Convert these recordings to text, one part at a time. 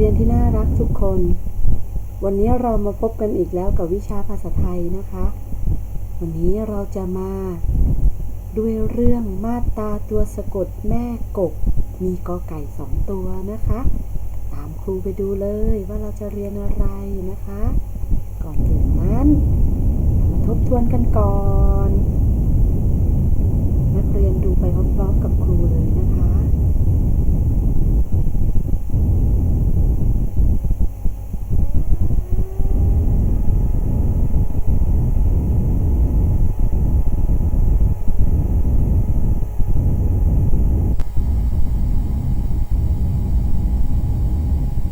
เรียนที่น่ารักทุกคน วันนี้เรามาพบกันอีกแล้วกับวิชาภาษาไทยนะคะ วันนี้เราจะมาด้วยเรื่องมาตาตัวสะกดแม่กบ มีกอไก่สองตัวนะคะ ตามครูไปดูเลยว่าเราจะเรียนอะไรนะคะ ก่อนอื่นนั้น มาทบทวนกันก่อน นักเรียนดูไปพร้อมๆกับครูเลยนะคะ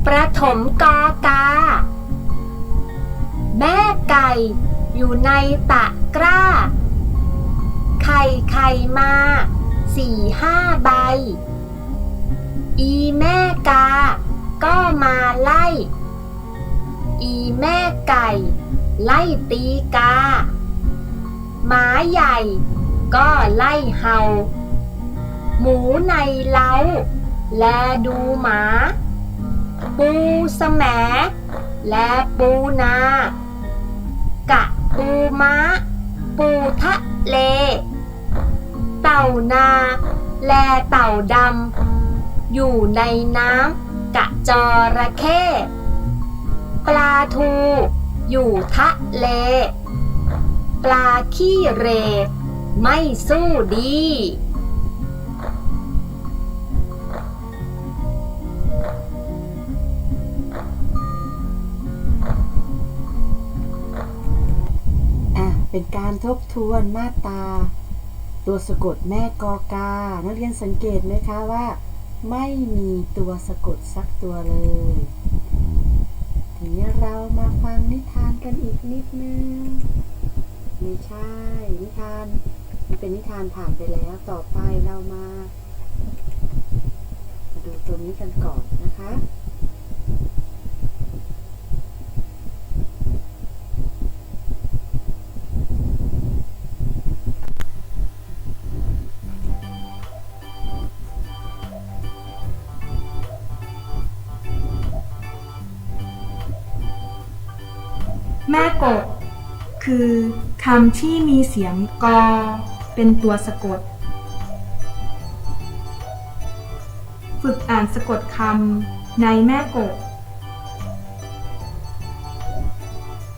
ประถมกอกา แม่ไก่อยู่ในตะกร้า ไข่ไข่มาสี่ห้าใบ อีแม่กา ก็มาไล่ อีแม่ไก่ ไล่ตีกา หมาใหญ่ก็ไล่เห่า หมูในเล้า แลดูหมา ปูสแมและปูนา กะปูม้า ปูทะเล เต่านา แลเต่าดำ อยู่ในน้ำกะจระเข้ปลาทู อยู่ทะเล ปลาขี้เร ไม่สู้ดี เป็นการทบทวนมาตราตัวสะกดแม่กอกา นักเรียนสังเกตไหมคะว่า ไม่มีตัวสะกดสักตัวเลย ทีนี้เรามาฟังนิทานกันอีกนิดนึง ไม่ใช่ นิทาน มันเป็นนิทานผ่านไปแล้ว ต่อไปเรามามาดูตัวนี้กันก่อนนะคะ แม่กบ คือคำที่มีเสียงกอเป็นตัวสะกด ฝึกอ่านสะกดคำในแม่กบ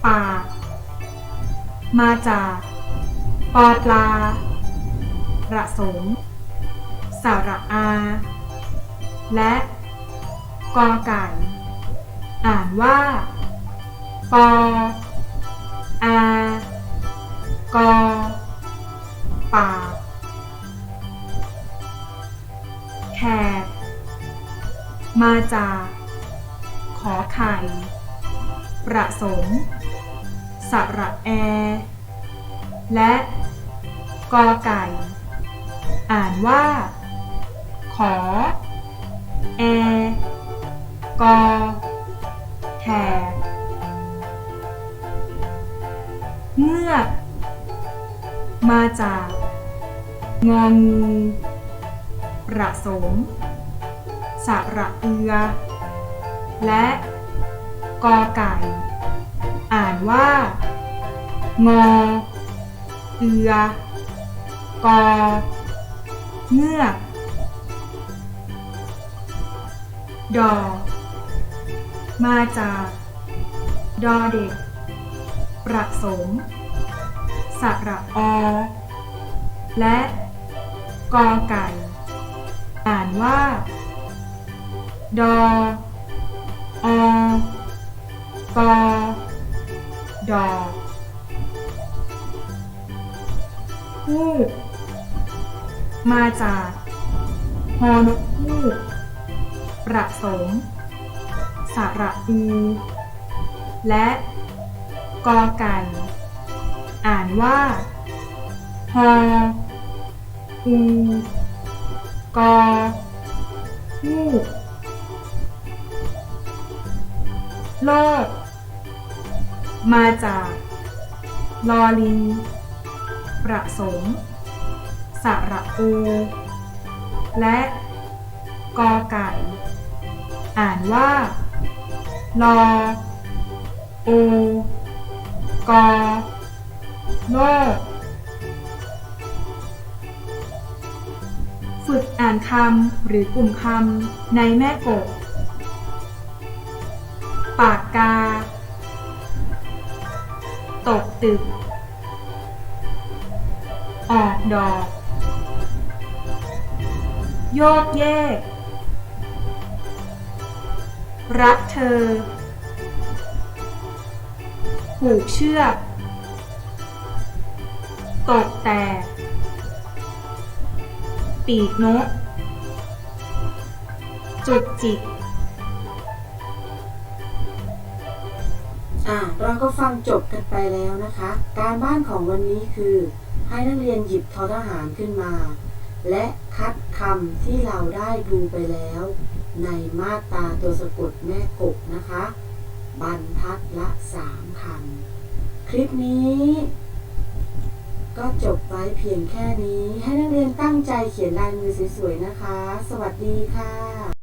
ปากมาจากปอปลา ประสมสระอา และกอไก่ อ่านว่า ปออากอปาแขกมาจาก ขอไข่ ประสม สระแอ และกอไก่ อ่านว่า ขอ แอ กอแขก เงือก มาจาก งองูประสมสระเอือ และกอไก่ อ่านว่า งอเอือกอเงือกดอ มาจาก ดอเด็ก ประสมสระอและกอไก่ อ่านว่า ดออกอดอฮูกมาจากฮอนกฮูกประสมสระอู และ กอไก่ อ่านว่าฮออูกอฮูกโลกมาจาก ลอลิง ประสม สระอู และกอไก่ อ่านว่า ลอ โอ กอโลฝึกอ่านคำหรือกลุ่มคำในแม่กบปากกา ตกตึก ออกดอก โยกเยก รักเธอ ผูกเชือก ตกแตกปีกนก จุกจิก อ่าเราก็ฟังจบกันไปแล้วนะคะ การบ้านของวันนี้คือ ให้นักเรียนหยิบทอทหารขึ้นมา และคัดคำที่เราได้ดูไปแล้ว ในมาตราตัวสะกดแม่กบนะคะ บรรทัดละสามคำคลิปนี้ ก็จบไว้เพียงแค่นี้ ให้นักเรียนตั้งใจเขียนลายมือสวยๆนะคะ สวัสดีค่ะ